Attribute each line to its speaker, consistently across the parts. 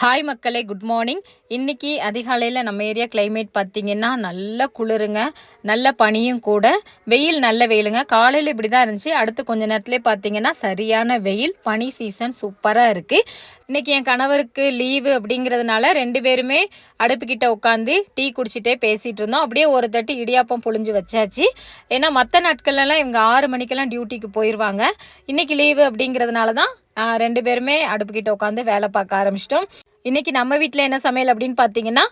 Speaker 1: Hi மக்களே good morning இன்றைக்கி அதிகாலையில் நம்ம ஏரியா கிளைமேட் பார்த்தீங்கன்னா நல்ல குளிருங்க நல்ல பனியும் கூட. வெயில் நல்ல வெயிலுங்க. காலையில் இப்படி தான் இருந்துச்சு. அடுத்து கொஞ்ச நேரத்துலேயே பார்த்தீங்கன்னா சரியான வெயில் பனி சீசன் சூப்பராக இருக்குது இன்றைக்கி என் கணவருக்கு லீவு அப்படிங்கிறதுனால ரெண்டு பேருமே அடுப்புக்கிட்ட உட்காந்து டீ குடிச்சிட்டே பேசிகிட்டு இருந்தோம். அப்படியே ஒரு தட்டு இடியாப்பம் புழிஞ்சு வச்சாச்சு. ஏன்னா மற்ற நாட்கள்லாம் இவங்க ஆறு மணிக்கெல்லாம் டியூட்டிக்கு போயிடுவாங்க இன்றைக்கி லீவு அப்படிங்கிறதுனால தான் ரெண்டு பேருமே அடுப்புக்கிட்ட உட்காந்து வேலை பார்க்க ஆரம்பிச்சிட்டோம். இன்றைக்கி நம்ம வீட்டில் என்ன சமையல் அப்படின்னு பார்த்தீங்கன்னா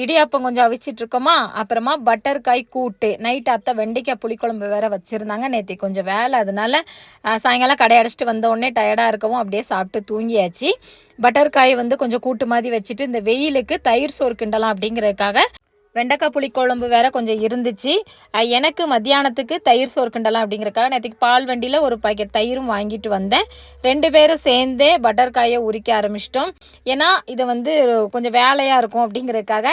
Speaker 1: இடியாப்பம் கொஞ்சம் அவிச்சிட்டு இருக்கோமா அப்புறமா பட்டர் காய் கூட்டு. நைட் அத்தை வெண்டைக்காய் புளிக்குழம்பு வேற வச்சுருந்தாங்க. நேற்று கொஞ்சம் வேலை. அதனால சாயங்காலம் கடை அடைச்சிட்டு வந்த உடனே டயர்டாக இருக்கவும் அப்படியே சாப்பிட்டு தூங்கியாச்சு. பட்டர் காய் வந்து கொஞ்சம் கூட்டு மாதிரி வச்சுட்டு இந்த வெயிலுக்கு தயிர் சோறு கிண்டலாம் அப்படிங்கிறதுக்காக வெண்டைக்காய் புளிக்குழம்பு வேறு கொஞ்சம் இருந்துச்சு. எனக்கு மத்தியானத்துக்கு தயிர் சோறு கிண்டலாம் அப்படிங்கிறக்காக நேற்றுக்கு பால் வண்டியில் ஒரு பாக்கெட் தயிரும் வாங்கிட்டு வந்தேன். ரெண்டு பேரும் சேர்ந்தே பட்டர் காயை உரிக்க ஆரம்பிச்சிட்டோம். ஏன்னா இதை வந்து கொஞ்சம் வேலையாக இருக்கும் அப்படிங்கிறதுக்காக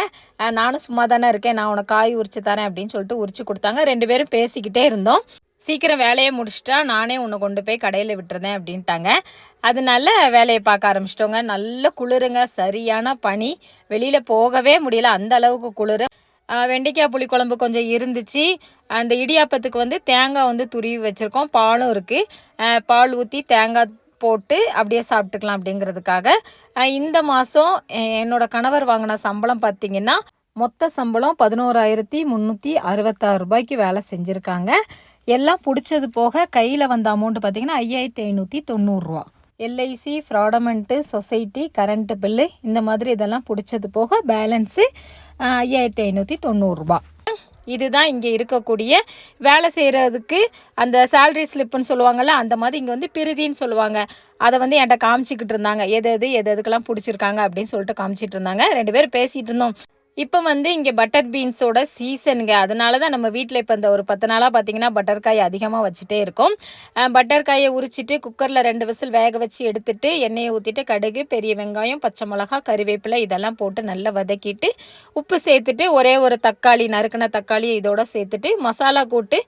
Speaker 1: நானும் சும்மா தானே இருக்கேன். நான் உனக்கு காய் உரிச்சு தரேன் அப்படின்னு சொல்லிட்டு உரிச்சு கொடுத்தாங்க. ரெண்டு பேரும் பேசிக்கிட்டே இருந்தோம். சீக்கிரம் வேலையை முடிச்சிட்டா நானே உன்னை கொண்டு போய் கடையில் விட்டுருந்தேன் அப்படின்ட்டாங்க. அதனால வேலையை பார்க்க ஆரம்பிச்சிட்டோங்க. நல்ல குளிருங்க. சரியான பனி. வெளியில் போகவே முடியல. அந்த அளவுக்கு குளிர். வெண்டைக்காய் புளிக்குழம்பு கொஞ்சம் இருந்துச்சு. அந்த இடியாப்பத்துக்கு வந்து தேங்காய் வந்து துருவி வச்சுருக்கோம். பாலும் இருக்குது பால் ஊற்றி தேங்காய் போட்டு அப்படியே சாப்பிட்டுக்கலாம் அப்படிங்கிறதுக்காக. இந்த மாதம் என்னோட கணவர் வாங்கின சம்பளம் பார்த்தீங்கன்னா மொத்த சம்பளம் பதினோராயிரத்தி முந்நூற்றி அறுபத்தாறு ரூபாய்க்கு வேலை செஞ்சுருக்காங்க. எல்லாம் பிடிச்சது போக கையில் வந்த அமௌண்ட் பார்த்தீங்கன்னா ஐயாயிரத்தி ஐநூற்றி தொண்ணூறுரூவா எல்ஐசி ஃப்ராடமெண்ட்டு சொசைட்டி கரண்ட்டு பில்லு இந்த மாதிரி இதெல்லாம் பிடிச்சது போக பேலன்ஸு ஐயாயிரத்தி ஐநூற்றி தொண்ணூறுரூபா இதுதான் இங்கே இருக்கக்கூடிய வேலை செய்கிறதுக்கு அந்த சேலரி ஸ்லிப்புன்னு சொல்லுவாங்கள்ல அந்த மாதிரி இங்கே வந்து பிரிதின்னு சொல்லுவாங்க. அதை வந்து என்கிட்ட காமிச்சிக்கிட்டு இருந்தாங்க. எது எது எது எதுக்கெல்லாம் பிடிச்சிருக்காங்க அப்படின்னு சொல்லிட்டு காமிச்சிட்டு இருந்தாங்க. ரெண்டு பேரும் பேசிகிட்டு இருந்தோம். இப்போ வந்து இங்கே பட்டர் பீன்ஸோட சீசனுங்க அதனால தான் நம்ம வீட்டில் இப்போ இந்த ஒரு பத்து நாளாக பார்த்தீங்கன்னா பட்டர்காய் அதிகமாக வச்சுட்டே இருக்கோம். பட்டர்காயை பட்டர் காயை உரிச்சிட்டு குக்கரில் ரெண்டு விசில் வேக வச்சு எடுத்துட்டு எண்ணெயை ஊற்றிட்டு கடுகு பெரிய வெங்காயம் பச்சை மிளகா கறிவேப்பிலை இதெல்லாம் போட்டு நல்லா வதக்கிட்டு உப்பு சேர்த்துட்டு ஒரே ஒரு தக்காளி நறுக்கின தக்காளி இதோட சேர்த்துட்டு மசாலா கூட்டு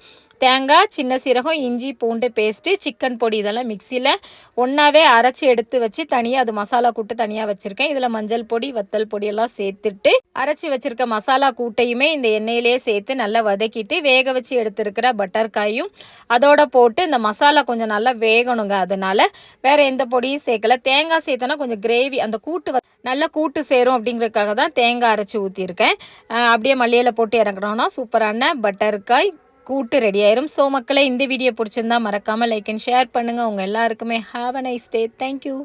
Speaker 1: தேங்காய் சின்ன சீரகம் இஞ்சி பூண்டு பேஸ்ட்டு சிக்கன் பொடி இதெல்லாம் மிக்சியில் ஒன்றாவே அரைச்சி எடுத்து வச்சு தனியாக அது மசாலா கூட்டு தனியாக வச்சுருக்கேன். இதில் மஞ்சள் பொடி வத்தல் பொடி எல்லாம் சேர்த்துட்டு அரைச்சி வச்சுருக்க மசாலா கூட்டையுமே இந்த எண்ணெயிலே சேர்த்து நல்லா வதக்கிட்டு வேக வச்சு எடுத்துருக்கிற பட்டர் காயும் அதோட போட்டு இந்த மசாலா கொஞ்சம் நல்லா வேகணுங்க. அதனால வேறு எந்த பொடியும் சேர்க்கல. தேங்காய் சேர்த்தோன்னா கொஞ்சம் கிரேவி அந்த கூட்டு நல்லா கூட்டு சேரும் அப்படிங்கிறதுக்காக தான் தேங்காய் அரைச்சி ஊற்றிருக்கேன் அப்படியே மல்லியில் போட்டு இறக்குறோன்னா சூப்பரான பட்டர்காய் கூட்டு ரெடி ஆயிரும். ஸோ மக்களை இந்த வீடியோ பிடிச்சிருந்தா மறக்காமல் லைக் அண்ட் ஷேர் பண்ணுங்கள் உங்கள் எல்லாருக்குமே have a nice day thank you